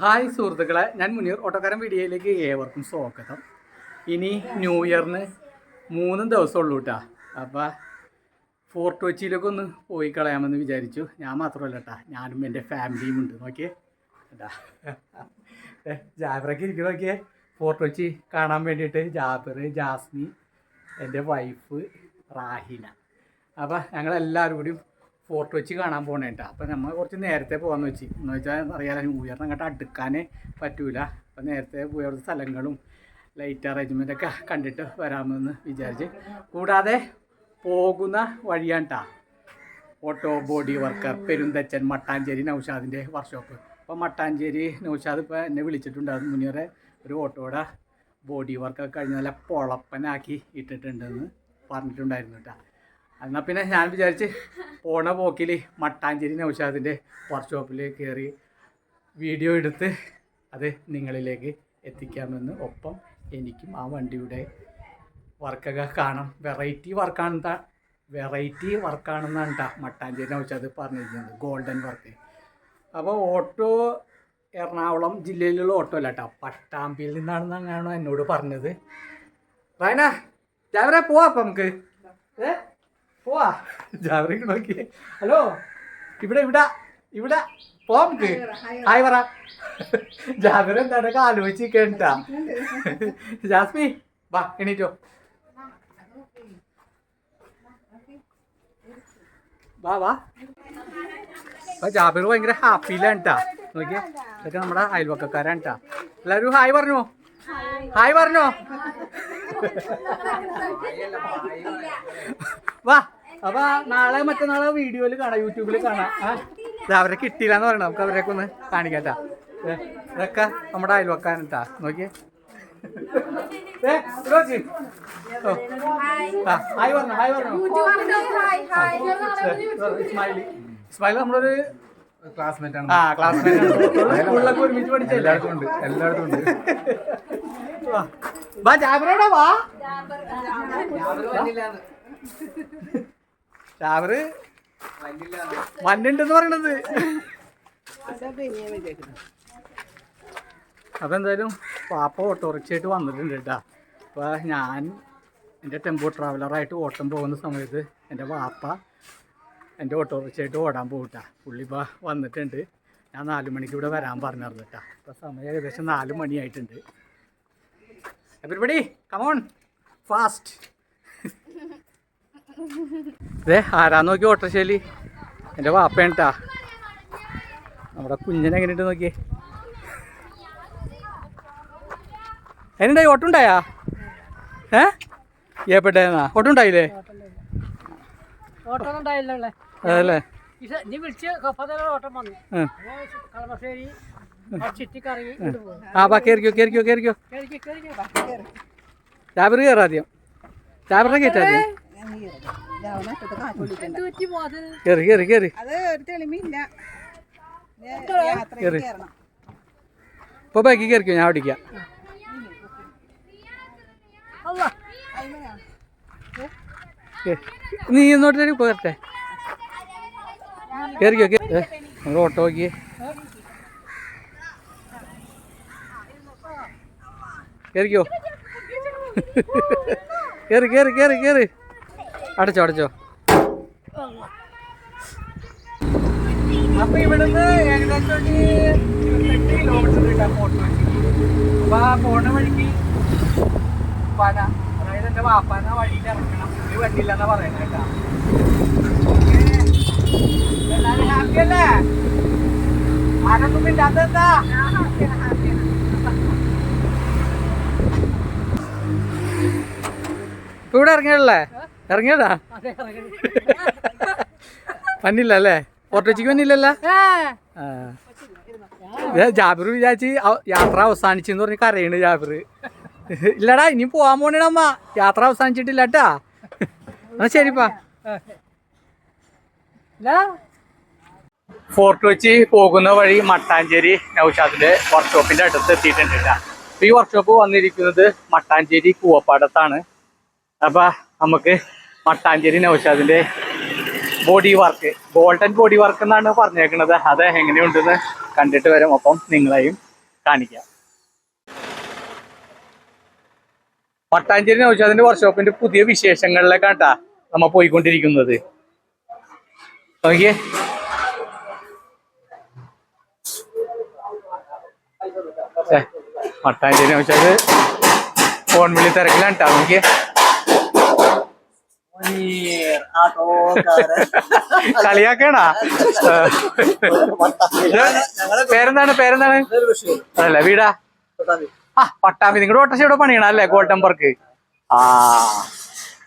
Hi സുഹൃത്തുക്കളെ ഞാൻ മുനീർ. ഓട്ടോക്കാരൻ വീഡിയോയിലേക്ക് ഏവർക്കും സ്വാഗതം. ഇനി ന്യൂ ഇയറിന് മൂന്ന് ദിവസമുള്ളൂ കേട്ടാ അപ്പം ഫോർട്ട് കൊച്ചിയിലൊക്കെ ഒന്ന് പോയി കളയാമെന്ന് വിചാരിച്ചു. ഞാൻ മാത്രമല്ല കേട്ടാ ഞാനും എന്റെ ഫാമിലിയും ഉണ്ട്. നോക്കിയേ. കേട്ടാ ജാബിറൊക്കെ ഇരിക്കും നോക്കിയേ. ഫോർട്ട് കൊച്ചി കാണാൻ വേണ്ടിയിട്ട് ജാബിർ ജാസ്മി എന്റെ വൈഫ് റാഹിന. അപ്പം ഞങ്ങളെല്ലാവരും കൂടി ഫോർട്ട് വെച്ച് കാണാൻ പോകണേട്ടാ അപ്പം നമ്മൾ കുറച്ച് നേരത്തെ പോകാമെന്ന് വെച്ച്. എന്ന് വെച്ചാൽ അറിയാലോ ഉയർന്ന അങ്ങോട്ട് അടുക്കാനേ പറ്റൂല. അപ്പം നേരത്തെ പോയി അവിടുത്തെ സ്ഥലങ്ങളും ലൈറ്റ് അറേഞ്ച്മെന്റ് ഒക്കെ കണ്ടിട്ട് വരാമെന്ന് വിചാരിച്ച്. കൂടാതെ പോകുന്ന വഴിയാണ് കേട്ടോ auto body worker Perunthachan Mattancherry നൗഷാദിന്റെ workshop അപ്പോൾ മട്ടാഞ്ചേരി നൗഷാദ് ഇപ്പോൾ എന്നെ വിളിച്ചിട്ടുണ്ടായിരുന്നു മുന്നേറെ ഒരു ഓട്ടോയുടെ ബോഡി വർക്കൊക്കെ കഴിഞ്ഞ് നല്ല പൊളപ്പനാക്കി ഇട്ടിട്ടുണ്ടെന്ന് പറഞ്ഞിട്ടുണ്ടായിരുന്നു കേട്ടോ എന്നാൽ പിന്നെ ഞാൻ വിചാരിച്ച് പോണ പോക്കിൽ മട്ടാഞ്ചേരി നൗഷാദിന്റെ വർക്ക്ഷോപ്പിൽ കയറി വീഡിയോ എടുത്ത് അത് നിങ്ങളിലേക്ക് എത്തിക്കാമെന്ന് ഒപ്പം എനിക്കും ആ വണ്ടിയുടെ വർക്കൊക്കെ കാണാം. വെറൈറ്റി വർക്കാണെന്താ വെറൈറ്റി വർക്കാണെന്നാണ് കേട്ടോ മട്ടാഞ്ചേരി നൗഷാദ് പറഞ്ഞിരിക്കുന്നത്. ഗോൾഡൻ വർക്ക് അപ്പോൾ ഓട്ടോ എറണാകുളം ജില്ലയിലുള്ള ഓട്ടോ അല്ല കേട്ടോ പട്ടാമ്പിയിൽ നിന്നാണെന്ന് അങ്ങനെയാണോ എന്നോട് പറഞ്ഞത്. റൈന ഞാൻ പോവാം അപ്പം നമുക്ക്. ഏ? പോവാ. ജാവറേക്ക് നോക്കി. ഹലോ ഇവിടെ ഇവിടെ ഇവിടെ. പോവാം നമുക്ക്. ഹായ് പറ ജാവർ എന്താണൊക്കെ ആലോചിച്ചിട്ടാ ജാസ്മി വാ എണീറ്റോ. വാ വാ. അപ്പൊ ജാബിർ ഭയങ്കര ഹാപ്പിയിലാണ് ട്ടാ. നോക്കിയേ ഇതൊക്കെ നമ്മുടെ അയൽവക്കക്കാരാണ് ട്ടാ. എല്ലാവരും ഹായ് പറഞ്ഞോ. ഹായ് പറഞ്ഞോ. വാ. അപ്പൊ നാളെ മറ്റന്നാളെ വീഡിയോയിൽ കാണാം യൂട്യൂബിൽ കാണാം. അവരെ കിട്ടിയില്ല എന്ന് പറയണം. നമുക്ക് അവരെയൊക്കെ ഒന്ന് കാണിക്കാട്ടാ. ഇതൊക്കെ നമ്മുടെ അയൽവക്കാരൻ ട്ടാ. നോക്കിയേ. ഹായ് പറഞ്ഞു ഹായ് പറഞ്ഞു. ഇസ്മായിലി ഇസ്മായിൽ നമ്മളൊരു ക്ലാസ്മേറ്റ് ആണ് ആ ക്ലാസ്മേറ്റ് സ്കൂളിലൊക്കെ ഒരുമിച്ച് പഠിച്ചല്ലേ? എല്ലായിടത്തും ഉണ്ട്. എല്ലായിടത്തും ഉണ്ട്. വാ. വാ. ജാബിറ് മണ്ണുണ്ടെന്ന് പറയണത്. അപ്പൊ എന്തായാലും പാപ്പ ഓട്ടോറിക്ഷയായിട്ട് വന്നിട്ടുണ്ട് കേട്ടാ. അപ്പൊ ഞാൻ എന്റെ ടെമ്പോ ട്രാവലറായിട്ട് ഓട്ടം പോകുന്ന സമയത്ത് എന്റെ വാപ്പ എന്റെ ഓട്ടോറിക്ഷയായിട്ട് ഓടാൻ പോകട്ടാ പുള്ളി വന്നിട്ടുണ്ട്. ഞാൻ നാല് മണിക്ക് ഇവിടെ വരാൻ പറഞ്ഞിരുന്നു കേട്ടാ. അപ്പൊ സമയം ഏകദേശം നാല് മണിയായിട്ടുണ്ട്. എവരിബഡി കമോൺ ഫാസ്റ്റ് ഇതേ ആരാ നോക്കി ഓട്ടോറിക്ഷയിൽ എന്റെ വാപ്പേണ്ടാ നമ്മുടെ കുഞ്ഞിനെ എങ്ങനെയുണ്ട് നോക്കിയേ? എന്നുണ്ടായി ഓട്ടുണ്ടായാ? ഏ? ഏപ്പെട്ടേന്നാ ഓട്ടുണ്ടായില്ലേ? അതല്ലേ? ആ ബാ കയറിക്കോ കയറിക്കോ കയറിക്കോ കയറാദ്യം ചാബറിനെ വാ, കേറ്. യാത്ര കയറി കയറണം ഇപ്പോൾ ബാക്കി കയറിക്കോ ഞാൻ ഓടിക്കാം. നീ ഇന്നോട്ട് പോരട്ടെ. കയറിക്കോ നമ്മൾ ഓട്ടോ നോക്കിയേ. കയറിക്കോ കയറി കയറി കയറി കയറി അടച്ചോ അടച്ചോ. അപ്പൊ ഇവിടുന്ന് ഏകദേശം ഒരു ഇരുപത്തെട്ട് കിലോമീറ്റർ പോട്ട് അപ്പൊ ആ പോണ വഴിക്ക് പന അതായത് എന്റെ വാപ്പാന വഴിയിൽ ഇറങ്ങണം. ഒരു വണ്ടിയില്ലെന്നാ പറയുന്നത് കേട്ടാ. എല്ലാരും ഹാപ്പി അല്ലേ? ആരൊന്നും ഇല്ലാത്തെന്താ ഇവിടെ ഇറങ്ങിയല്ലേ ഇറങ്ങിയതാ? പന്നില്ല അല്ലേ ഓട്ടോച്ചിക്ക് വന്നില്ലല്ലോ ആ. ജാബിർ വിചാരിച്ച് യാത്ര അവസാനിച്ചെന്ന് പറഞ്ഞ് കരയണ് ജാബിർ ഇല്ലടാ ഇനി പോവാൻ പോണേണമ്മ യാത്ര അവസാനിച്ചിട്ടില്ല കേട്ടാ എന്നാ ശരിപ്പാ ഫോർട്ട് കൊച്ചി പോകുന്ന വഴി മട്ടാഞ്ചേരി നൗഷാദിന്റെ വർക്ക്ഷോപ്പിന്റെ അടുത്ത് എത്തിയിട്ടുണ്ട് കേട്ടാ അപ്പൊ ഈ വർക്ക്ഷോപ്പ് വന്നിരിക്കുന്നത് മട്ടാഞ്ചേരി കൂവപ്പാടത്താണ് അപ്പൊ നമുക്ക് Mattancherry നൗഷാദിന്റെ body work golden body work എന്നാണ് പറഞ്ഞേക്കുന്നത് അത് എങ്ങനെയുണ്ടെന്ന് കണ്ടിട്ട് വരും. ഒപ്പം നിങ്ങളെയും കാണിക്കാം. മട്ടാഞ്ചേരി നൗഷാദിന്റെ വർക്ക്ഷോപ്പിന്റെ പുതിയ വിശേഷങ്ങളിലേക്കാട്ടാ നമ്മ പോയിക്കൊണ്ടിരിക്കുന്നത്. നോക്കിയേ. മട്ടാഞ്ചേരി നൗഷാദ് ഫോൺ വിളി തിരക്കിലാണ് കേട്ടാ നോക്കിയേ. കളിയാക്കണാ പേരെന്താണ് പേരെന്താണ്? അതല്ല വീടാ? ആ പട്ടാമ്പി. നിങ്ങളുടെ ഓട്ടോഷ ഇവിടെ പണിയണ അല്ലേ കോട്ടം പാർക്ക്? ആ.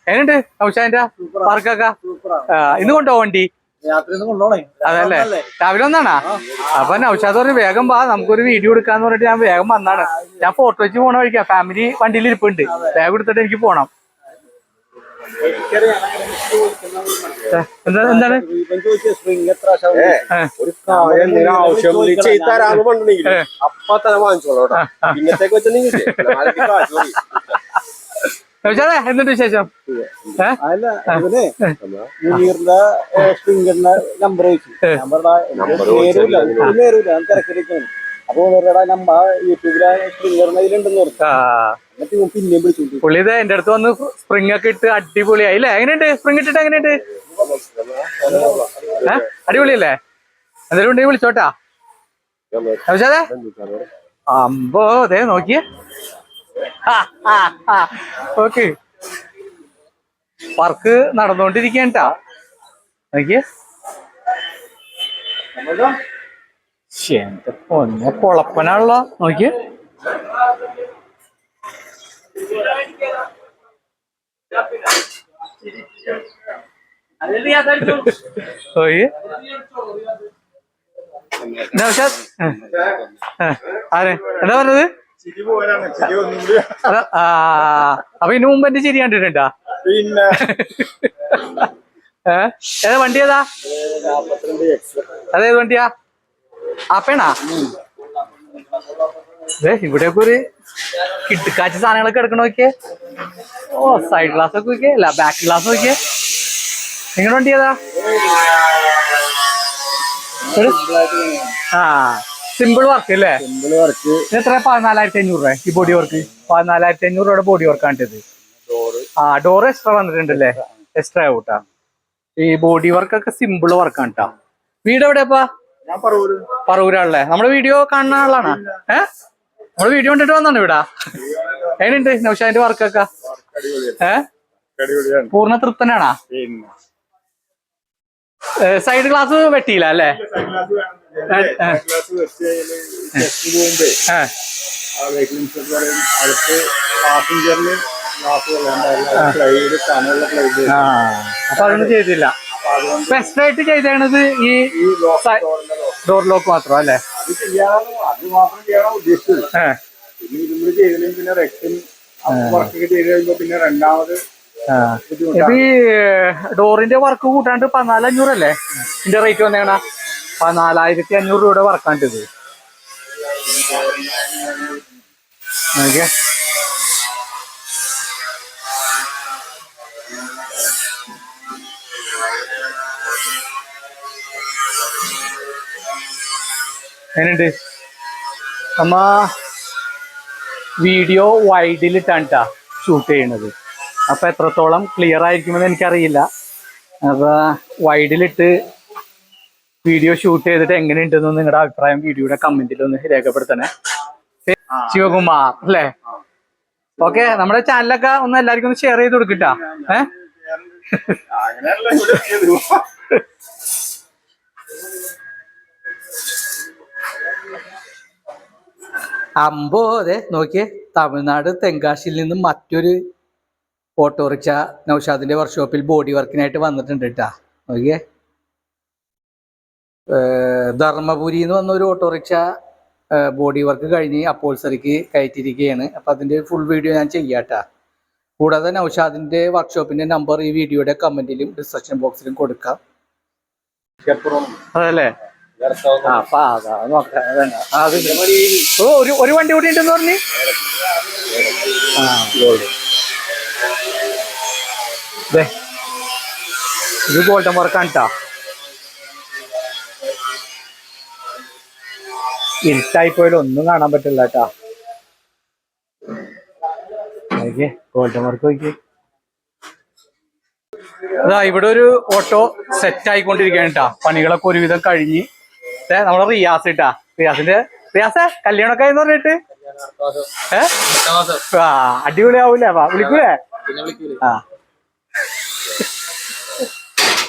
എങ്ങനെയുണ്ട് നൗഷാന്റെ പാർക്കൊക്കെ? ഇന്ന് കൊണ്ടുപോ വണ്ടി? അതല്ലേ. രാവിലെ ഒന്നാണാ അപ്പൊ നൗഷാദ് പറഞ്ഞു വേഗം വാ നമുക്കൊരു വീഡിയോ എടുക്കാന്ന് പറഞ്ഞിട്ട് ഞാൻ വേഗം വന്നാണ്. ഞാൻ ഫോട്ടോ വെച്ച് പോണ വഴിക്കാ. ഫാമിലി വണ്ടിയിൽ ഇരിപ്പുണ്ട്. ബാഗ് എടുത്തിട്ട് എനിക്ക് പോണം. എന്താണ്. ഒരു കാര്യം എന്തെങ്കിലും ആവശ്യം ചെയ്ത് തരാന്ന് പറഞ്ഞിട്ടുണ്ടെങ്കിൽ അപ്പൊ തന്നെ വാങ്ങിച്ചോളൂ കേട്ടോ. പിന്നത്തേക്ക് വെച്ചിട്ടുണ്ടെങ്കിൽ നൗഷാദേ എന്തുണ്ട് വിശേഷം? അല്ല ഇവനെ മുനീറിന്റെ സ്പ്രിംഗറിന്റെ നമ്പർ ചോദിച്ചു. അപ്പൊ നമ്മ യൂട്യൂബിലെ പറഞ്ഞു. പിന്നെയും വിളിച്ചു പുള്ളി ഇത് എന്റെ അടുത്ത് വന്ന് സ്പ്രിംഗ് ഒക്കെ ഇട്ട് അടിപൊളിയായി. അല്ലേ എങ്ങനെയുണ്ട്? സ്പ്രിംഗ് ഇട്ടിട്ട് എങ്ങനെയുണ്ട്? അടിപൊളിയല്ലേ? എന്തെങ്കിലും ഉണ്ടെങ്കിൽ വിളിച്ചോട്ടാ. നൗഷാദേ അമ്പോ അതെ നോക്കിയേ. ഓക്കെ. വർക്ക് നടന്നുകൊണ്ടിരിക്കണ്ട നോക്കിയേ. എന്റെ പൊന്നെ പൊളപ്പനാണല്ലോ നോക്കിയേ. ആരെ എന്താ പറഞ്ഞത്? അപ്പൊ ഇതിനു മുമ്പ് എന്റെ ചിരി കണ്ടിട്ടുണ്ടാ പിന്നെ. ഏതാ വണ്ടി ഏതാ? അതേത് വണ്ടിയാ? ആപ്പേണാ? ഇവിടെയൊക്കെ ഒരു കിട്ടിക്കാച്ച സാധനങ്ങളൊക്കെ എടുക്കണ നോക്കിയേ? ഓ സൈഡ് ഗ്ലാസ് ഒക്കെ നോക്കിയേ അല്ല ബാക്ക് ഗ്ലാസ് നോക്കിയേ. നിങ്ങളുടെ വണ്ടി ഏതാ? ആ സിമ്പിൾ വർക്ക് അല്ലേ? സിമ്പിൾ വർക്ക് എത്ര പതിനാലായിരത്തി അഞ്ഞൂറ് രൂപ. ഈ ബോഡി വർക്ക് പതിനാലായിരത്തി അഞ്ഞൂറ് രൂപയുടെ ബോഡി വർക്കാണ് ഇത്. ആ ഡോർ എക്സ്ട്രാ വന്നിട്ടുണ്ടല്ലേ? എക്സ്ട്രാ ആവൂട്ടാ. ഈ ബോഡി വർക്ക് ഒക്കെ സിമ്പിൾ വർക്കാണ് കേട്ടാ വീട് എവിടെയാപ്പാ പറവൂരാളല്ലേ നമ്മുടെ വീഡിയോ കാണുന്ന ആളാണ്. ഏ? നമ്മൾ വീഡിയോ കണ്ടിട്ട് വന്നാണ് ഇവിടാ? എങ്ങനെയുണ്ട് നൗഷാന്റെ വർക്കൊക്കെ? ഏ? പൂർണ തൃപ്തനാണാ? സൈഡ് ഗ്ലാസ് വെട്ടിയില്ല അല്ലേ? അപ്പൊ അതൊന്നും ചെയ്തില്ല. ബെസ്റ്റ് ആയിട്ട് ചെയ്തത് ഈ ഡോർ ലോക്ക് മാത്രം അല്ലേ അത് ചെയ്യാനും അത് മാത്രം ചെയ്യാനാണ് ഉദ്ദേശിച്ചത് പിന്നെ ഇതും ചെയ്തില്ലെങ്കിൽ പിന്നെ റെക്സിൻ വർക്കൊക്കെ ചെയ്ത് കഴിയുമ്പോ പിന്നെ രണ്ടാമത്. ഇത് ഡോറിന്റെ വർക്ക് കൂട്ടാണ്ട് പതിനാല് അഞ്ഞൂറല്ലേ ഇതിന്റെ റേറ്റ് വന്നേണ പതിനാലായിരത്തി അഞ്ഞൂറ് രൂപയുടെ വർക്കാണ്ട് ഇത് എങ്ങനെയുണ്ട്? നമ്മ വീഡിയോ വൈഡിലിട്ടാണ് ഷൂട്ട് ചെയ്യണത്. അപ്പൊ എത്രത്തോളം ക്ലിയർ ആയിരിക്കുമെന്ന് എനിക്കറിയില്ല. അപ്പൊ വൈഡിലിട്ട് വീഡിയോ ഷൂട്ട് ചെയ്തിട്ട് എങ്ങനെയുണ്ടെന്ന് നിങ്ങളുടെ അഭിപ്രായം വീഡിയോയുടെ കമന്റിൽ ഒന്ന് രേഖപ്പെടുത്തണേ. ശിവകുമാർ അല്ലേ? ഓക്കെ നമ്മുടെ ചാനലൊക്കെ ഒന്ന് എല്ലാവർക്കും ഒന്ന് ഷെയർ ചെയ്ത് കൊടുക്കട്ടാ ഏഹ് അമ്പോ അതെ നോക്കിയേ തമിഴ്നാട് തെങ്കാശിയിൽ നിന്നും മറ്റൊരു ഓട്ടോറിക്ഷ നൗഷാദിന്റെ വർക്ക്ഷോപ്പിൽ ബോഡി വർക്കിനായിട്ട് വന്നിട്ടുണ്ട് കേട്ടാ നോക്കിയേ. ധർമ്മപുരി എന്ന് വന്ന ഒരു ഓട്ടോറിക്ഷ ബോഡി വർക്ക് കഴിഞ്ഞ് അപ്പോൾസറിക്ക് കയറ്റിയിരിക്കുകയാണ് അപ്പൊ അതിന്റെ ഫുൾ വീഡിയോ ഞാൻ ചെയ്യാട്ടാ കൂടാതെ നൗഷാദിന്റെ വർക്ക്ഷോപ്പിന്റെ നമ്പർ ഈ വീഡിയോയുടെ കമന്റിലും ഡിസ്ക്രിപ്ഷൻ ബോക്സിലും കൊടുക്കാം. അതല്ലേ അപ്പൊ അതാ നോക്കാം അത് ഓ ഒരു ഒരു വണ്ടി കൂടി ഉണ്ടെന്ന് പറഞ്ഞു? ആ. ദേ, ഇത് ഗോൾഡൻ വർക്കാണ് കേട്ടോ ഇരുട്ടായി പോയാലും ഒന്നും കാണാൻ പറ്റില്ല കേട്ടാ ഗോൾഡൻ മാർക്ക് നോക്കി അതാ ഇവിടെ ഒരു ഓട്ടോ സെറ്റ് ആയിക്കൊണ്ടിരിക്കുകയാണ് കേട്ടാ പണികളൊക്കെ ഒരുവിധം കഴിഞ്ഞ് ദേ നമ്മളെ റിയാസ് ഇട്ടാ. റിയാസിന്റെ റിയാസേ കല്യാണമൊക്കെ എന്ന് പറഞ്ഞിട്ട്. ഏ? ആ അടിപൊളിയാവൂലേ വാ വിളിക്കൂലേ? ആ.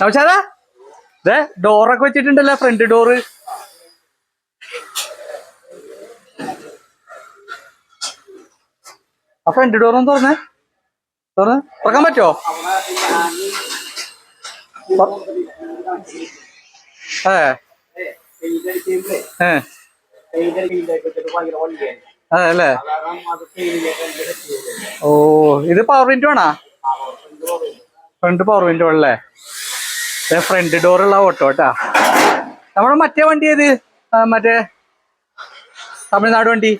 നമസ്കാരാ. ദേ ഡോറൊക്കെ വെച്ചിട്ടുണ്ടല്ലോ ഫ്രണ്ട് ഡോറ്. ആ ഫ്രണ്ട് ഡോറൊന്ന് തുറന്നേ. തുറന്ന്. തുറക്കാൻ പറ്റോ ഏ അതെ അല്ലേ? ഓ ഇത് പവർ വിൻഡോ ആണോ? ഫ്രണ്ട് പവർ വിൻഡോ അല്ലേ ഫ്രണ്ട് ഡോറുള്ള ഓട്ടോ കേട്ടാ നമ്മുടെ മറ്റേ വണ്ടി ഏത്? മറ്റേ തമിഴ്നാട് വണ്ടി?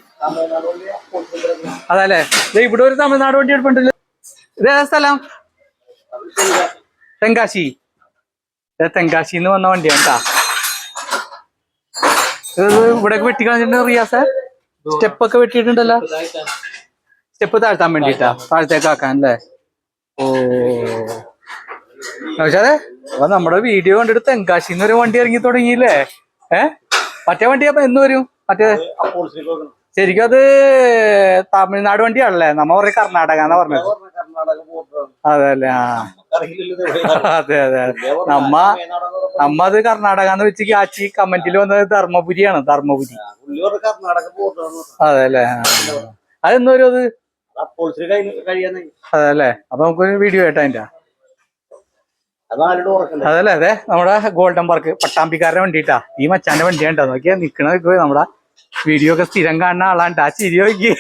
അതല്ലേ? ഇവിടെ ഒരു തമിഴ്നാട് വണ്ടി എടുപ്പുണ്ടല്ലോ ഇത് സ്ഥലം? തെങ്കാശി. തെങ്കാശിന്ന് വന്ന വണ്ടിയാണ് കേട്ടാ ഇത് ഇവിടെ വെട്ടി കളഞ്ഞിട്ടുണ്ട് റിയാസ. സ്റ്റെപ്പ് ഒക്കെ വെട്ടിയിട്ടുണ്ടല്ലോ. സ്റ്റെപ്പ് താഴ്ത്താൻ വേണ്ടിട്ടാ. താഴത്തേക്ക് ആക്കാൻ അല്ലേ? ഓ. പക്ഷേ അപ്പൊ നമ്മുടെ വീഡിയോ കണ്ടിട്ട് തെങ്കാശിന്ന് ഒരു വണ്ടി ഇറങ്ങി തുടങ്ങിയില്ലേ? ഏ? മറ്റേ വണ്ടി അപ്പൊ എന്ന് വരും? മറ്റേ ശരിക്കും അത് തമിഴ്നാട് വണ്ടിയാണല്ലേ? നമ്മ പറയും കർണാടക എന്നാ പറഞ്ഞത്? അതെ അല്ലേ ആ. അതെ അതെ അതെ. നമ്മ നമ്മ അത് കർണാടക എന്ന് വെച്ച് കാച്ചി കമന്റിൽ വന്നത് ധർമ്മപുരിയാണ് ധർമ്മപുരി. അതെ അല്ലേ അതെന്നൊരു അത് അപ്പോൾസറി കഴിയാന്ന്. അതെ അല്ലേ അപ്പൊ നമുക്കൊരു വീഡിയോ കേട്ടോ അതിന്റെ. അതല്ലേ അതെ. നമ്മുടെ ഗോൾഡൻ പാർക്ക് പട്ടാമ്പിക്കാരുടെ വണ്ടിട്ടാ ഈ മച്ചാന്റെ വണ്ടി കണ്ടോ. നോക്കിയാ നിക്കണ നമ്മുടെ വീഡിയോ ഒക്കെ സ്ഥിരം കാണുന്ന ആളാണ്ടാ ചിരി നോക്കി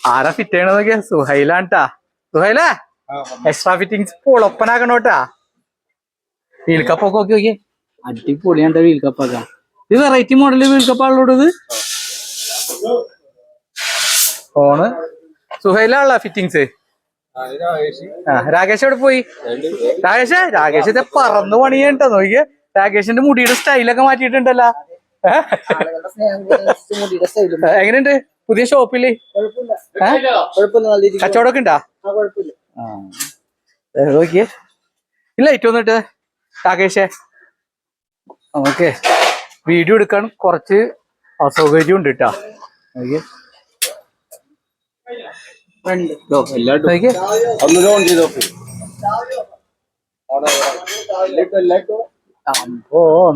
ആരാ ഫിറ്റ് ചെയ്യണത് നോക്കിയാ സുഹൈലാണ്ടാ സുഹൈലേ എക്സ്ട്രാ ഫിറ്റിങ്സ് പൊളപ്പനാക്കണോട്ടാ വീൽ കപ്പൊക്കെ നോക്കി നോക്കിയേ. അടിപൊളിയാണ്ട വീൽ കപ്പാ ഇത് വെറൈറ്റി മോഡൽ വീൽ കപ്പാണല്ലോ ഇത്. ഫോണ് സുഹൈലാണല്ലോ ഫിറ്റിങ്സ് ആ രാകേഷ് എവിടെ പോയി? രാകേഷ് രാകേഷ് ഇത് പറന്ന് പണിയണ്ടോ നോക്കിയേ. രാകേഷിന്റെ മുടിയുടെ സ്റ്റൈലൊക്കെ മാറ്റിയിട്ടുണ്ടല്ലോ? എങ്ങനെയുണ്ട്? പുതിയ ഷോപ്പിൽ? കച്ചവടമൊക്കെ ഉണ്ടാ? ആ, കുഴപ്പമില്ല. ആ. നോക്കിയേ. ഇല്ല ഏറ്റവും വന്നിട്ട് രാകേഷേ. ഓക്കെ വീഡിയോ എടുക്കാൻ കുറച്ച് അസൗകര്യം ഉണ്ട് കേട്ടാ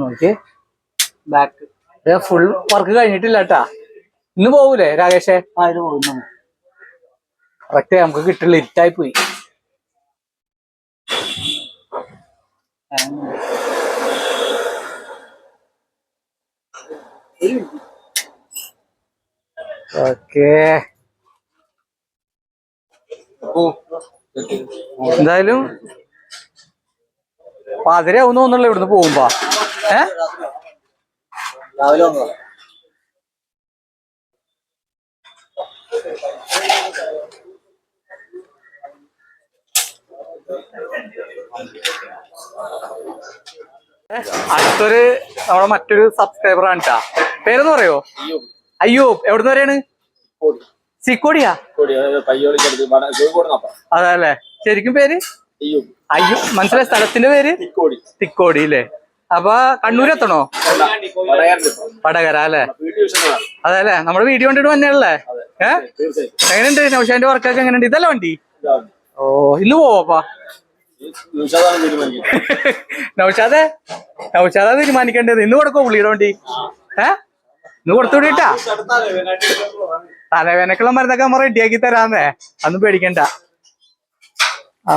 നോക്കിയേ. ബാക്ക് ഫുൾ വർക്ക് കഴിഞ്ഞിട്ടില്ല കേട്ടാ ഇന്ന് പോകൂലേ രാകേഷേ? പോകുന്നു കറക്റ്റ് നമുക്ക് കിട്ടില്ല ഇരുട്ടായി പോയി. ഓക്കേ. എന്തായാലും പാതിരയാവും തോന്നുന്നല്ലോ ഇവിടുന്ന് പോകുമ്പോ. ഏ? രാവിലെ അടുത്തൊരു നമ്മുടെ മറ്റൊരു സബ്സ്ക്രൈബർ ആണ് കേട്ടാ പേരെന്ന് പറയോ അയ്യോ എവിടുന്ന് വരെയാണ്? സിക്കോടിയാ? അതല്ലേ. ശരിക്കും പേര്? അയ്യോ അയ്യോ മനസ്സിലായ സ്ഥലത്തിന്റെ പേര്? തിക്കോടി. തിക്കോടി അല്ലേ അപ്പൊ കണ്ണൂരെത്തണോ? വടകര അല്ലേ അതെ അല്ലേ നമ്മുടെ വീഡിയോ കണ്ടിട്ട് തന്നെയല്ലേ ഏഹ് എങ്ങനെയുണ്ട്? നൗഷാന്റെ വർക്കൊക്കെ എങ്ങനെയുണ്ട്? ഇതല്ല വണ്ടി? ഓ ഇല്ല പോവാപ്പാ നൗഷാദേ? നൗഷാദ തീരുമാനിക്കേണ്ടത്. ഇന്ന് കൊടുക്കോ പുള്ളിയുടെ വണ്ടി? ഏ? ഇന്ന് കൊടുത്തു വിടിട്ടാ? തലവേനക്കുള്ള മരുന്നൊക്കെ നമ്മൾ റെഡിയാക്കി തരാന്നേ. അന്ന് പേടിക്കണ്ട. ആ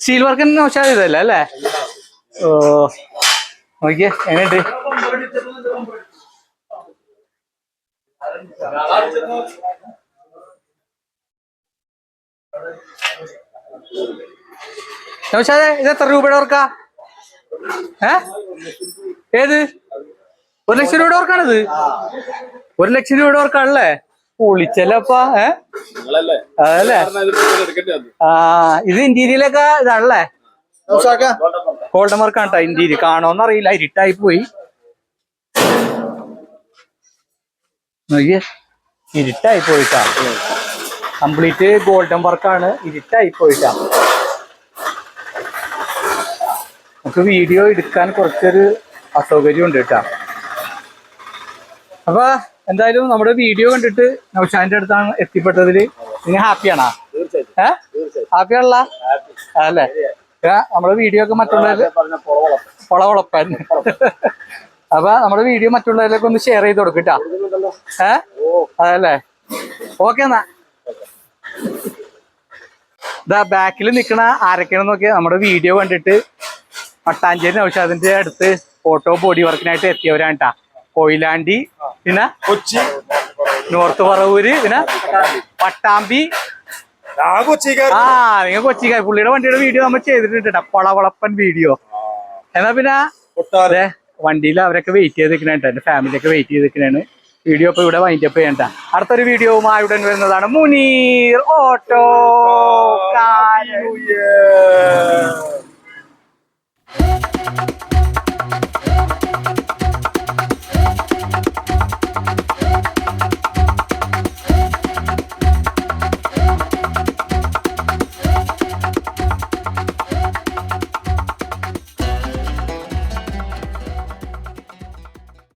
സ്റ്റീൽ വർക്ക് നൗഷാദ് ഇതല്ലേ അല്ലേ? ഓ നോക്കിയേ എങ്ങനെയുണ്ട്? നൗഷാദേ ഇത് എത്ര രൂപയുടെ ഓർക്കാ ഏ? ഏത്? ഒരു ലക്ഷം രൂപയുടെ ഓർക്കാണിത് ഒരു ലക്ഷം രൂപയുടെ ഓർക്കാണല്ലേ പൊളിച്ചല്ലപ്പാ ഏ? അതല്ലേ? ആ ഇത് ഇന്റീരിയലൊക്കെ ഇതാണല്ലേ? ഗോൾഡൻ വർക്കാണ് കേട്ടോ ഇന്റീരിയർ കാണോന്ന് അറിയില്ല ഇരുട്ടായി പോയി. നോക്കിയേ. ഇരുട്ടായി പോയിട്ടാ. കംപ്ലീറ്റ് ഗോൾഡൻ വർക്കാണ് ഇരുട്ടായി പോയിട്ടാ. നമുക്ക് വീഡിയോ എടുക്കാൻ കുറച്ചൊരു അസൗകര്യം ഉണ്ട് കേട്ടാ. അപ്പൊ എന്തായാലും നമ്മുടെ വീഡിയോ കണ്ടിട്ട് നൗഷാന്റെ അടുത്താണ് എത്തിപ്പെട്ടതിൽ നിങ്ങൾ ഹാപ്പിയാണോ? ഹാപ്പി ഹാപ്പിയാണല്ല? അല്ലേ? നമ്മുടെ വീഡിയോ ഒക്കെ മറ്റുള്ളവര് പൊളവളപ്പൻ അപ്പൊ നമ്മുടെ വീഡിയോ മറ്റുള്ളവരിലേക്ക് ഒന്ന് ഷെയർ ചെയ്ത് കൊടുക്കട്ടാ ഏ? അതല്ലേ? ഓക്കെ എന്നാ. ഇതാ ബാക്കിൽ നിക്കണ ആരൊക്കെയാണെന്ന് നോക്കിയാൽ നമ്മുടെ വീഡിയോ കണ്ടിട്ട് മട്ടാഞ്ചേരി നൗഷാദിന്റെ അടുത്ത് ഫോട്ടോ ബോഡി വർക്കിനായിട്ട് എത്തിയവരാണ് കേട്ടാ കൊയിലാണ്ടി പിന്നെ കൊച്ചി. നോർത്ത് പറവൂര് പിന്നെ പട്ടാമ്പി. ആ നിങ്ങൾ കൊച്ചിക്കാർ. പുള്ളിയുടെ വണ്ടിയുടെ വീഡിയോ നമ്മൾ ചെയ്തിട്ടുണ്ട് കേട്ടോ പൊളവളപ്പൻ വീഡിയോ എന്നാ പിന്നെ അതെ വണ്ടിയിൽ അവരൊക്കെ വെയിറ്റ് ചെയ്ത് നിൽക്കണേട്ടോ എന്റെ ഫാമിലിയൊക്കെ വെയിറ്റ് ചെയ്ത് നിൽക്കണേണ് വീഡിയോ ഇപ്പൊ ഇവിടെ വൈൻഡപ്പ് ചെയ്യണ്ട. അടുത്തൊരു വീഡിയോവുമായി ഉടൻ വരുന്നതാണ് മുനീർ ഓട്ടോ. കാരുയേ